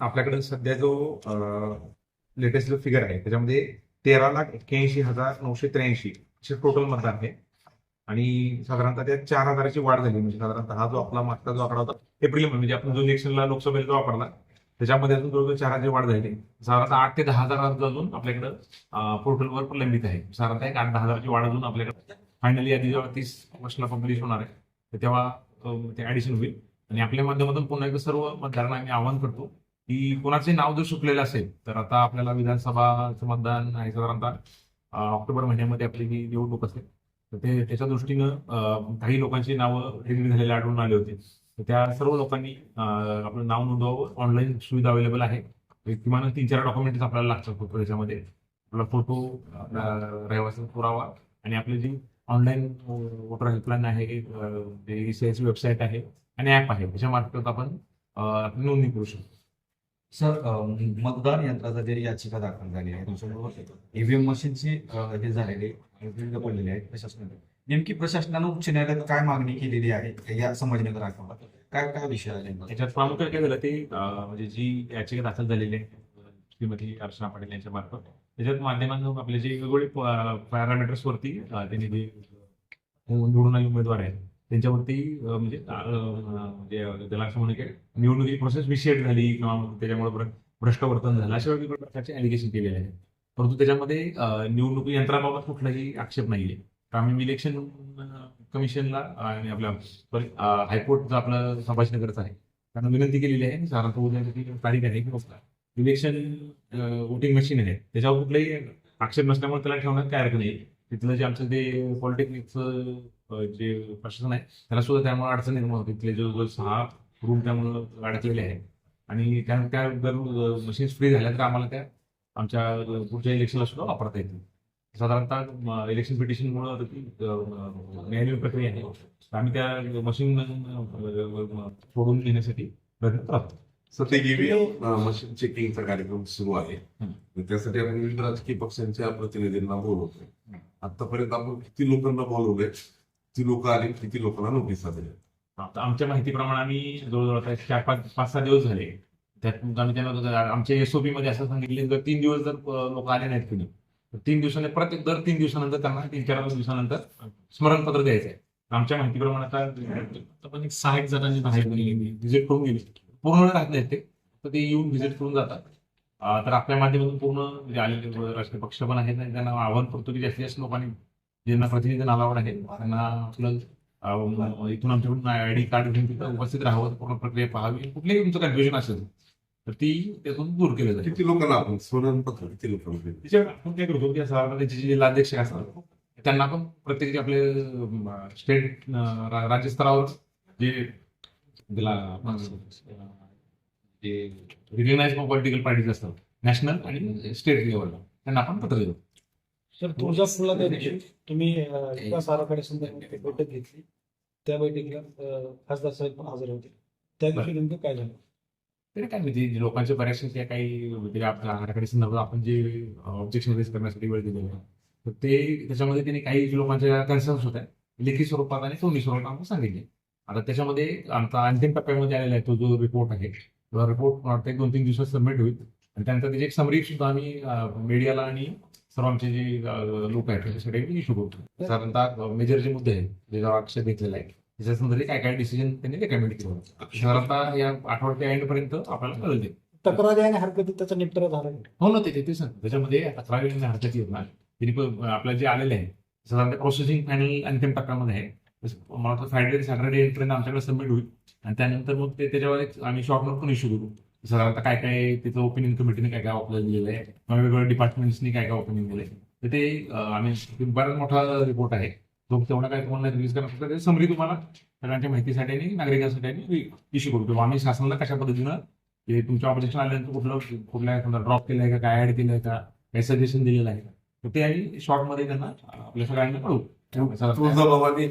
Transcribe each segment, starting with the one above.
आपल्याकडे सध्या जो लेटेस्ट जो फिगर आहे त्याच्यामध्ये तेरा लाख एक्क्याऐंशी हजार नऊशे त्र्याऐंशी असे टोटल मतदान आहे. आणि साधारणतः त्यात चार हजाराची वाढ झाली. म्हणजे साधारणतः हा जो आपला मागचा जो आकडा होता एप्रिल म्हणजे आपण जो इलेक्शनला लोकसभेला जो वापरला त्याच्यामध्ये अजून जवळजवळ चार हजार वाढ झाली. साधारणतः आठ ते दहा हजार अर्ज अजून आपल्याकडे पोर्टलवर प्रलंबित आहे. साधारणतः एक आठ दहा हजाराची वाढ अजून आपल्याकडे फायनली आधी जेव्हा तीस ऑगस्टला पब्लिश होणार आहे. तर तेव्हा ते ऍडिशन होईल. आणि आपल्या माध्यमातून पुन्हा एकदा सर्व मतदारांना आम्ही आवाहन करतो की कोणाचे नाव जर सुटलेलं असेल तर आता आपल्याला विधानसभाचं मतदान आहे साधारणतः ऑक्टोबर महिन्यामध्ये आपली ही निवडणूक असेल. तर ते त्याच्या दृष्टीनं काही लोकांची नावं रिलीज झालेले आढळून आले होते. तर त्या सर्व लोकांनी आपलं नाव नोंदवावं. ऑनलाईन सुविधा अवेलेबल आहे. किमान तीन चार डॉक्युमेंट्स आपल्याला लागतात फोटो त्याच्यामध्ये. आपला फोटो रहिवासी पुरावा आणि आपली जी ऑनलाईन वोटर हेल्पलाईन आहे अं, जे ईसीआयची वेबसाईट आहे आणि ऍप आहे त्याच्या मार्फत आपण नोंदणी करू शकतो. सर मतदान यंत्राचा जे याचिका दाखल झाली आहे तुमच्याबरोबर ईव्हीएम मशीनची हे झालेले विविध पडलेले आहेत प्रशासनाने नेमकी प्रशासनानं उच्च न्यायालयात काय मागणी केलेली आहे या संभाजीनगर आठवड्यात काय काय विषय आहे त्याच्यात प्रामुख्याने काय झालं ते म्हणजे जी याचिका दाखल झालेली आहे श्रीमती अर्चना पाटील यांच्या मार्फत त्याच्यात माध्यमांतून आपले जे वेगवेगळे पॅरामीटर्स वरती त्यांनी जे निवडून उमेदवार आहेत त्यांच्यावरती म्हणजे, म्हणजे त्याला असं म्हणू की निवडणुकीची प्रोसेस विशेष झाली किंवा त्याच्यामुळे भ्रष्ट वर्तन झालं अशा वेगवेगळ्या प्रकारचे अलिगेशन केलेले आहेत. परंतु त्याच्यामध्ये निवडणूक यंत्राबाबत कुठलाही आक्षेप नाहीये. तर आम्ही इलेक्शन कमिशनला आणि आपल्या सॉरी हायकोर्टचं आपलं संभाजीनगरचं आहे त्यांना विनंती केलेली आहे. साधारणतः उद्याची तारीख आहे की इलेक्शन वोटिंग मशीन आहे. त्याच्यावर कुठलाही आक्षेप नसल्यामुळे त्याला ठेवण्यात काय अर्थ नाही. तिथलं जे आमचं ते पॉलिटेक्निकचं जे प्रशासन आहे त्याला सुद्धा त्यामुळे अडचण निर्माण होते. तिथले जो जो सहा रूम त्यामुळे अडकलेले आहेत. आणि त्या त्या जर मशीन्स फ्री झाल्या तर आम्हाला त्या आमच्या पुढच्या इलेक्शनला सुद्धा वापरता येतील. साधारणतः इलेक्शन पिटिशनमुळे न्यायालयीन प्रक्रिया आहे. आम्ही त्या मशीन सोडून घेण्यासाठी प्रयत्न करतो ईव्हीएम मशीन चेकिंगचा कार्यक्रम सुरू आहे. त्यासाठी आपण विविध राजकीय पक्षांच्या प्रतिनिधींना बोलवतोय. आतापर्यंत आपण किती लोकांना बोलवलंय किती लोक आले किती लोकांना नोटीस दिल्या आता आमच्या माहितीप्रमाणे आम्ही जवळजवळ चार पाच पाच सहा दिवस झाले. त्यात आम्ही त्यांना आमच्या एसओपी मध्ये असं सांगितले जर तीन दिवस जर लोक आले नाहीत कुणी तर तीन दिवसांनी प्रत्येक दर तीन दिवसानंतर त्यांना तीन चार दिवसानंतर स्मरणपत्र द्यायचं आहे. आमच्या माहितीप्रमाणे आता पण एक सहा एक जणांनी व्हिजिट करून गेली. पूर्ण राहत नाहीत ते तर ते येऊन व्हिजिट करून जातात. तर आपल्या माध्यमातून पूर्ण जे आलेले राजकीय पक्ष पण आहेत आणि त्यांना आवाहन करतो की जास्तीत जास्त लोकांनी ज्यांना प्रतिनिधी नावावर आहे त्यांना आपलं इथून आमच्याकडून आयडी कार्ड घेऊन तिथं उपस्थित राहावं पूर्ण प्रक्रिया पाहावी कुठलेही तुमचं कन्फ्युजन असेल तर ती त्यातून दूर केलं जाईल. किती लोकांना आपण स्मरणपत्र किती लोकांना आपण काय करतो की साधारण त्याचे जे जिल्हाध्यक्ष असतात त्यांना आपण प्रत्येक आपले स्टेट राज्य स्तरावर जे जे रिकग्नाइज पॉलिटिकल पार्टीज असतात. नॅशनल आणि स्टेट लेवलला त्यांना आपण पत्र देतो. सर तुळजापूरला त्या दिवशी तुम्ही अं, विकास आराखडे संदर्भात एक बैठक घेतली. त्या बैठकीला खासदार साहेब पण हजर होते. त्या दिवशी नेमकं काय झालं? तरी काय म्हणजे लोकांच्या बऱ्याचशा काही म्हणजे आपल्या आराखडे संदर्भात आपण जे ऑब्जेक्शन रेज करण्यासाठी वेळ दिलेला आहे. तर ते त्याच्यामध्ये त्यांनी काही लोकांच्या कन्सर्न्स होत्या. लेखी स्वरूपात आणि तोंडी स्वरूपात आपण सांगितले. आता त्याच्यामध्ये आमचा अंतिम टप्प्यामध्ये आलेला आहे तो जो रिपोर्ट आहे. तो रिपोर्ट वाटतं एक दोन तीन दिवसात सबमिट होईल. आणि त्यानंतर त्याची एक समरी सुद्धा आम्ही मीडियाला आणि सर्व आमचे जे लोक आहेत त्याच्यासाठी इश्यू करतो साधारणतः मेजर जे मुद्दे आहेत ज्याच्यावर आक्षेप घेतलेला आहे त्याच्या संदर्भात काय काय डिसिजन त्यांनी रेकमेंड केलं होतं साधारणतः या आठवड्याच्या एंड पर्यंत आपल्याला कळेल ते. तक्रारी आणि हरकती त्याचा निपटारा झाला. हो ना ते ते सांग त्याच्यामध्ये तक्रारी आणि हरकती ना त्यांनी पण आपलं जे आलेले आहे साधारणतः प्रोसेसिंग फायनल अंतिम टप्प्यामध्ये आहे. मला वाटतं फ्रायडे सॅटर्डे एंट्रेन आमच्याकडे सबमिट होईल. आणि त्यानंतर मग ते त्याच्यावर आम्ही शॉर्ट नोट पण इश्यू करू. साधारणतः काय काय तिथं ओपिनियन कमिटीने काय काय आपल्याला दिलेलं आहे किंवा वेगवेगळ्या डिपार्टमेंट्सनी काय काय ओपिनियन दिलं आहे तर ते आम्ही बराच मोठा रिपोर्ट आहे. तो तेवढा काय तुम्हाला रिलीज करणार ते समरी तुम्हाला सगळ्यांच्या माहितीसाठी आणि नागरिकांसाठी इश्यू करू. किंवा आम्ही शासनाला कशा पद्धतीनं ते तुमच्या ऑब्जेक्शन आल्यानंतर कुठलं कुठल्या ड्रॉप केलंय का काय ऍड केलंय का काय सजेशन दिलेलं आहे का? तर ते आम्ही शॉर्टमध्ये त्यांना आपल्या सगळ्यांना कळू तुळजाभवानी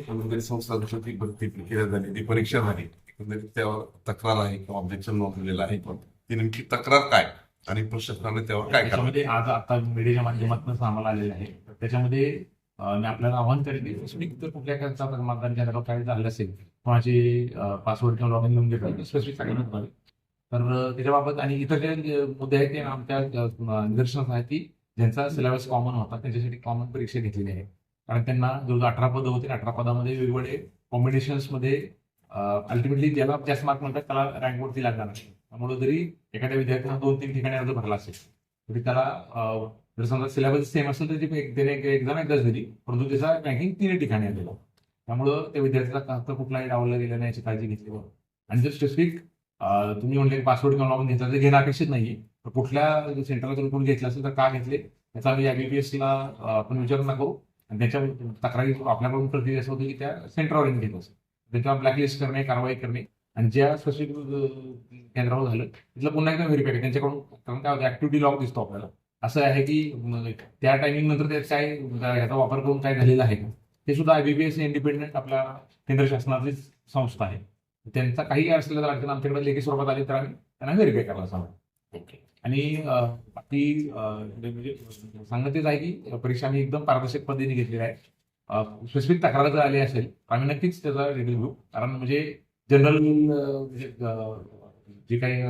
भरती प्रक्रिया झाली ती परीक्षा झाली. एकंदरीत त्यावर तक्रार आहे किंवा ऑब्जेक्शन नोंदवलेलं आहे. ती नेमकी तक्रार काय? आणि प्रशासनाने त्यावर काय त्याच्यामध्ये आज आता मीडियाच्या माध्यमातून आम्हाला आलेलं आहे. तर त्याच्यामध्ये मी आपल्याला आव्हान करेन जर कुठल्या केंद्रावर काय झालं असेल कोणाचे पासवर्ड किंवा लॉग इन लिहून घेतलं स्पेसिफिक सांगितलं तुम्हाला. तर त्याच्याबाबत आणि इतर जे मुद्दे आहेत ते आमच्या अं, निदर्शनास आहेत की ज्यांचा सिलेबस कॉमन होता त्यांच्यासाठी कॉमन परीक्षा घेतलेली आहे. कारण त्यांना जो अठरा पदं होती. अठरा पदामध्ये वेगवेगळे कॉम्बिनेशन्समध्ये अल्टिमेटली ज्याला जास्त मार्क म्हणतात त्याला रँकवरती लागणार नाही. त्यामुळे जरी एखाद्या विद्यार्थ्यानं दोन तीन ठिकाणी अर्ज भरला असेल तरी त्याला जर समजा सिलेबस सेम असेल तर ती एक- एक्झाम एकदाच दिली परंतु त्याचा रँकिंग तीन ठिकाणी आलेला. त्यामुळं त्या विद्यार्थ्याला का- कुठलाही डावला गेला नाही याची काळजी घेतली पाहिजे. आणि जर स्पेसिफिक तुम्ही म्हणले पासवर्ड किंवा लॉगिन घेतला तर घेणं अपेक्षित नाहीये. तर कुठल्या सेंटरला जर कोण घेतलं असेल तर का घेतले? याचा आम्ही IBPS ला एसला आपण विचार नको. करू आणि त्याच्या तक्रारी आपल्याकडून प्रतिक्रिया असं होती की त्या सेंटरवर घेत असेल त्याच्यावर ब्लॅकलिस्ट करणे कारवाई करणे. आणि ज्या स्पेसिफिक केंद्रावर झालं तिथलं पुन्हा एकदा व्हेरीफाय त्यांच्याकडून कारण काय ऍक्टिव्हिटी लॉग दिसतो आपल्याला. असं आहे की त्या टायमिंग नंतर त्याचा काय ह्याचा वापर करून काय झालेला आहे का? ते सुद्धा आयबीपीएस इंडिपेंडंट आपल्या केंद्र शासनाची संस्था आहे. त्यांचा काही असलेला जर अडचण आमच्याकडे लेखी स्वरूपात आली तर आम्ही त्यांना व्हेरीफाय करायला सांगू. आणि ती बाकी म्हणजे, म्हणजे तेच आहे की परीक्षा आम्ही एकदम पारदर्शक पद्धतीने घेतलेली आहे. स्पेसिफिक तक्रार जर आली असेल तर आम्ही नक्कीच त्याचा रिव्ह्यू घेऊ. कारण म्हणजे जनरल म्हणजे, जे काही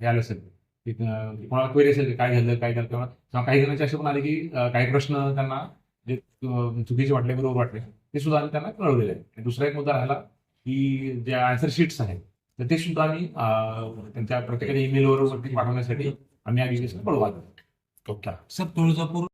हे आलं असेल कोणाला क्वेरी असेल काय झालं काय झालं किंवा किंवा काही जणांचे असे पण आले की काही प्रश्न त्यांना जे चुकीचे वाटले बरोबर वाटले ते सुद्धा आम्ही त्यांना कळवलेले आहे आणि दुसरा एक मुद्दा राहिला की जे आन्सर शीट्स आहेत तर ते सुद्धा आम्ही त्यांच्या प्रत्येकाच्या ईमेलवर पाठवण्यासाठी आम्ही कळवा ओके. सर तुळजापूर